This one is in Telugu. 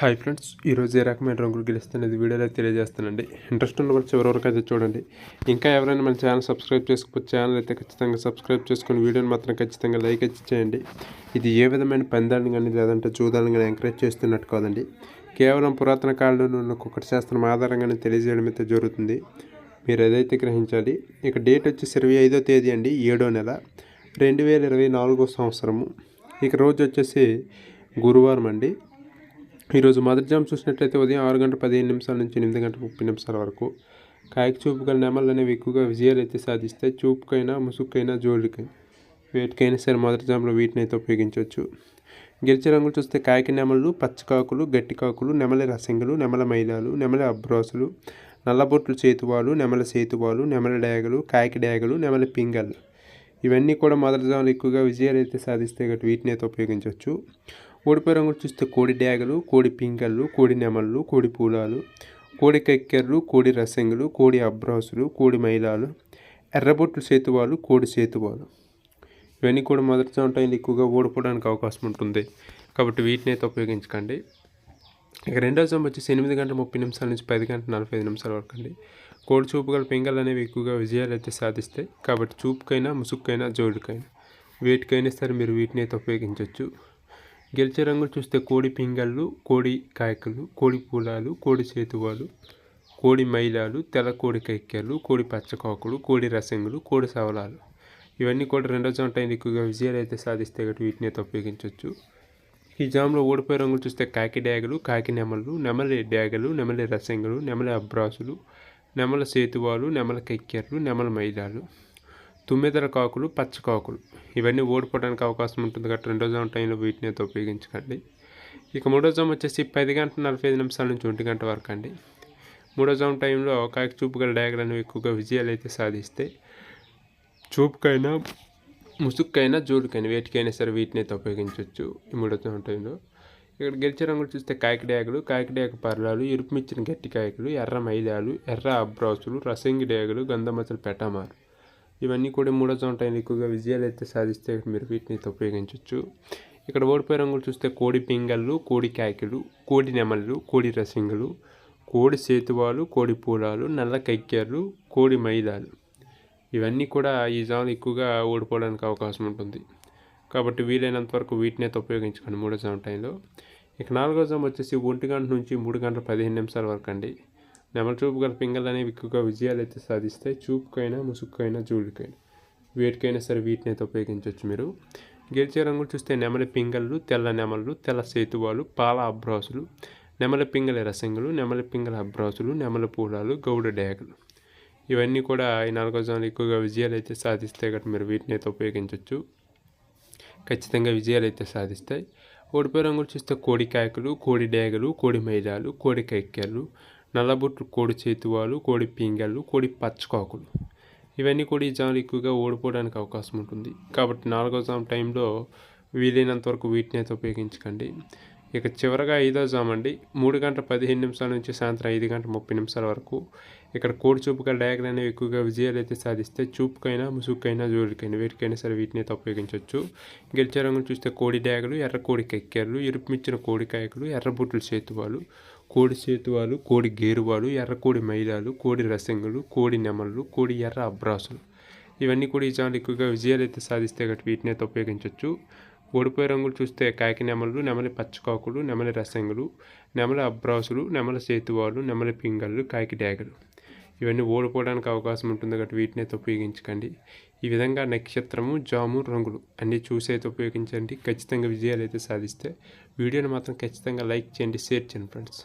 హాయ్ ఫ్రెండ్స్ ఈరోజు ఏ రకమైన రంగులు గెలుస్తున్నది వీడియోలో తెలియజేస్తానండి. ఇంట్రెస్ట్ ఉన్న వాళ్ళు చివరి వరకు అయితే చూడండి. ఇంకా ఎవరైనా మన ఛానల్ సబ్స్క్రైబ్ చేసుకోవచ్చు ఛానల్ అయితే ఖచ్చితంగా సబ్స్క్రైబ్ చేసుకుని వీడియోని మాత్రం ఖచ్చితంగా లైక్ ఇచ్చి చేయండి. ఇది ఏ విధమైన పందాలను కానీ లేదంటే చూదాలను కానీ ఎంకరేజ్ చేస్తున్నట్టు కాదండి. కేవలం పురాతన కాలంలో ఉన్న కుక్కటి శాస్త్రం ఆధారంగానే తెలియజేయడం అయితే జరుగుతుంది. మీరు ఏదైతే గ్రహించాలి ఇక డేట్ వచ్చేసి ఇరవై ఐదో తేదీ అండి ఏడో నెల రెండు వేల ఇరవై నాలుగో సంవత్సరము. ఇక రోజు వచ్చేసి గురువారం అండి. ఈరోజు మొదటి జామ్ చూసినట్లయితే ఉదయం ఆరు గంటల పదిహేను నిమిషాల నుంచి ఎనిమిది గంటల ముప్పై నిమిషాల వరకు కాయకు చూపు గల నెమలు అనేవి ఎక్కువగా విజయాలు అయితే సాధిస్తాయి చూపుకైనా ముసుగుకైనా జోలికైనా వేటికైనా సరే మొదటి జామ్లో వీటిని అయితే ఉపయోగించవచ్చు. గిరిచ రంగులు చూస్తే కాయకి నెమలు పచ్చకాకులు గట్టి కాకులు నెమలి రసింగులు నెమల మైలాలు నెమలి అబ్రోసులు నల్లబొట్లు చేతువాలు నెమల సేతువాలు నెమల డేగలు కాయకి డేగలు నెమల పింగళ్ళు ఇవన్నీ కూడా మొదటి జాములు ఎక్కువగా విజయాలు అయితే సాధిస్తే గట్టి వీటిని అయితే ఉపయోగించవచ్చు. ఓడిపోయే రంగులు చూస్తే కోడి డ్యాగలు కోడి పింకళ్ళు కోడి నెమళ్ళు కోడి పూలాలు కోడి కక్కెర్లు కోడి రసంగులు కోడి అబ్రాసులు కోడి మైలాలు ఎర్రబొట్లు సేతువాలు కోడి సేతువాలు. ఇవన్నీ కూడా మొదటి ఉంటాయి ఎక్కువగా ఓడిపోవడానికి అవకాశం ఉంటుంది. కాబట్టి వీటిని అయితే ఉపయోగించకండి. ఇక రెండో జామ్ వచ్చేసి ఎనిమిది గంటల ముప్పై నిమిషాల నుంచి పది గంటల నలభై ఐదు నిమిషాల వరకు అండి. కోడి చూపు గల పింగళ్ళు అనేవి ఎక్కువగా విజయాలు అయితే సాధిస్తాయి కాబట్టి చూపుకైనా ముసుగుకైనా జోడుకైనా వీటికైనా సరే మీరు వీటిని అయితే ఉపయోగించవచ్చు. గెలిచే రంగులు చూస్తే కోడి పింగళ్ళు కోడి కాయకలు కోడి పూలాలు కోడి చేతువాలు కోడి మైలాలు తెల్ల కోడి కైక్యాలు కోడి పచ్చకాకులు కోడి రసంగులు కోడి సవలాలు. ఇవన్నీ కూడా రెండో జామ్ టైం ఎక్కువగా విజయాలు అయితే సాధిస్తే కాబట్టి వీటిని అయితే ఉపయోగించవచ్చు ఈ జామ్లో ఓడిపోయే రంగులు చూస్తే కాకి డ్యాగలు కాకి నెమలు నెమలి డ్యాగలు నెమలి రసంగులు నెమలి అబ్రాసులు నెమల సేతువాలు నెమల కెక్కెర్లు నెమల మైలాలు. తుమ్మెదర కాకులు పచ్చకాకులు ఇవన్నీ ఓడిపోవడానికి అవకాశం ఉంటుంది కాబట్టి రెండో జామ టైంలో వీటిని అయితే ఉపయోగించకండి. ఇక మూడో జామ్ వచ్చేసి పది గంటల నలభై ఐదు నిమిషాల నుంచి ఒంటి గంట వరకు అండి. మూడో జామ్ టైంలో కాకి చూపు గల డయాగ్రాలు ఎక్కువగా విజయాలు అయితే సాధిస్తే చూపుకైనా ముసుక్కైనా జోడుకైనా వేటికైనా సరే వీటిని అయితే ఉపయోగించవచ్చు ఈ మూడో జామ్ టైంలో. ఇక్కడ గెలిచే రంగులు చూస్తే కాకిడాయకులు కాకిడాయక పర్లాలు ఎరుపు మిచ్చిన గట్టి కాయకులు ఎర్ర మైదాలు ఎర్ర అబ్రాసులు రసంగి డేగలు గంధమచ్చలు పెట్టమారు. ఇవన్నీ కూడా మూడో టైంలో ఎక్కువగా విజయాలు అయితే సాధిస్తే మీరు వీటిని అయితే ఉపయోగించవచ్చు ఇక్కడ ఓడిపోయే రంగులు చూస్తే కోడి పింగళ్ళు కోడి కాకిలు కోడి నెమళ్ళు కోడి రసింగులు కోడి సేతువాలు కోడి పూలాలు నల్ల కైక్యర్లు కోడి మైదాలు. ఇవన్నీ కూడా ఈ జాములు ఎక్కువగా ఓడిపోవడానికి అవకాశం ఉంటుంది. కాబట్టి వీలైనంత వరకు వీటిని అయితే ఉపయోగించుకోండి మూడో జామ టైంలో ఇక నాలుగో జామ వచ్చేసి ఒంటి గంట నుంచి మూడు గంటల పదిహేను నిమిషాల వరకు అండి. నెమలచూపు గల పింగళ్ళు అనేవి ఎక్కువగా విజయాలు అయితే సాధిస్తాయి చూపుకైనా ముసుగుకైనా జూడికైనా. వేటికైనా సరే వీటిని అయితే ఉపయోగించవచ్చు మీరు. గెలిచే రంగులు చూస్తే నెమలి పింగళ్ళు తెల్ల నెమళ్ళు తెల్ల సేతువాలు పాల అబ్రాసులు నెమలి పింగళ రసంగులు నెమలి పింగళ అబ్రాసులు నెమల పూలాలు గౌడ డేగలు. ఇవన్నీ కూడా ఈ నాలుగో జాములు ఎక్కువగా విజయాలు అయితే సాధిస్తాయి కాబట్టి మీరు వీటిని అయితే ఉపయోగించవచ్చు. ఖచ్చితంగా విజయాలు అయితే సాధిస్తాయి. ఓడిపోయే రంగులు చూస్తే కోడి కాయకులు కోడి డేగలు కోడి మైదాలు కోడి కైక్యాలు నల్లబొట్లు కోడి చేతివాలు కోడి పింగళ్ళు కోడి పచ్చకాకులు. ఇవన్నీ కూడా ఈ జాములు ఎక్కువగా ఓడిపోవడానికి అవకాశం ఉంటుంది. కాబట్టి నాలుగో జామ్ టైంలో వీలైనంత వరకు వీటిని అయితే ఉపయోగించకండి. ఇక చివరగా ఐదో జామ్ అండి. మూడు గంటల పదిహేను నిమిషాల నుంచి సాయంత్రం ఐదు గంటల ముప్పై నిమిషాల వరకు. ఇక్కడ కోడి చూపుగా డయాగ్రామ్ అనేవి ఎక్కువగా విజయాలు అయితే సాధిస్తే చూపుకైనా ముసుగుకైనా జోలికైనా వీటికైనా సరే వీటిని అయితే ఉపయోగించవచ్చు. గెలిచే రంగులు చూస్తే కోడి డ్యాగలు ఎర్ర కోడి కెక్కెర్లు ఎరుపుమిచ్చిన కోడి కాయకులు ఎర్ర బుట్టుల చేతువాలు కోడి సేతువాలు కోడి గేరువాలు ఎర్ర కోడి మైలాలు కోడి రసంగులు కోడి నెమళ్ళు కోడి ఎర్ర అబ్రాసులు. ఇవన్నీ కూడా ఈ జాములు ఎక్కువగా విజయాలు అయితే సాధిస్తే గట్టి వీటిని అయితే ఉపయోగించవచ్చు ఓడిపోయే రంగులు చూస్తే కాకి నెమలు నెమలి పచ్చకాకులు నెమలి రసంగులు నెమలి అబ్రాసులు నెమల సేతువాలు నెమలి పింగళ్ళు కాకి డ్యాగలు. ఇవన్నీ ఓడిపోవడానికి అవకాశం ఉంటుంది కాబట్టి వీటిని అయితే ఉపయోగించకండి. ఈ విధంగా నక్షత్రము జాము రంగులు అన్నీ చూసి అయితే ఉపయోగించండి. ఖచ్చితంగా విజయాలు అయితే సాధిస్తే వీడియోని మాత్రం ఖచ్చితంగా లైక్ చేయండి షేర్ చేయండి ఫ్రెండ్స్.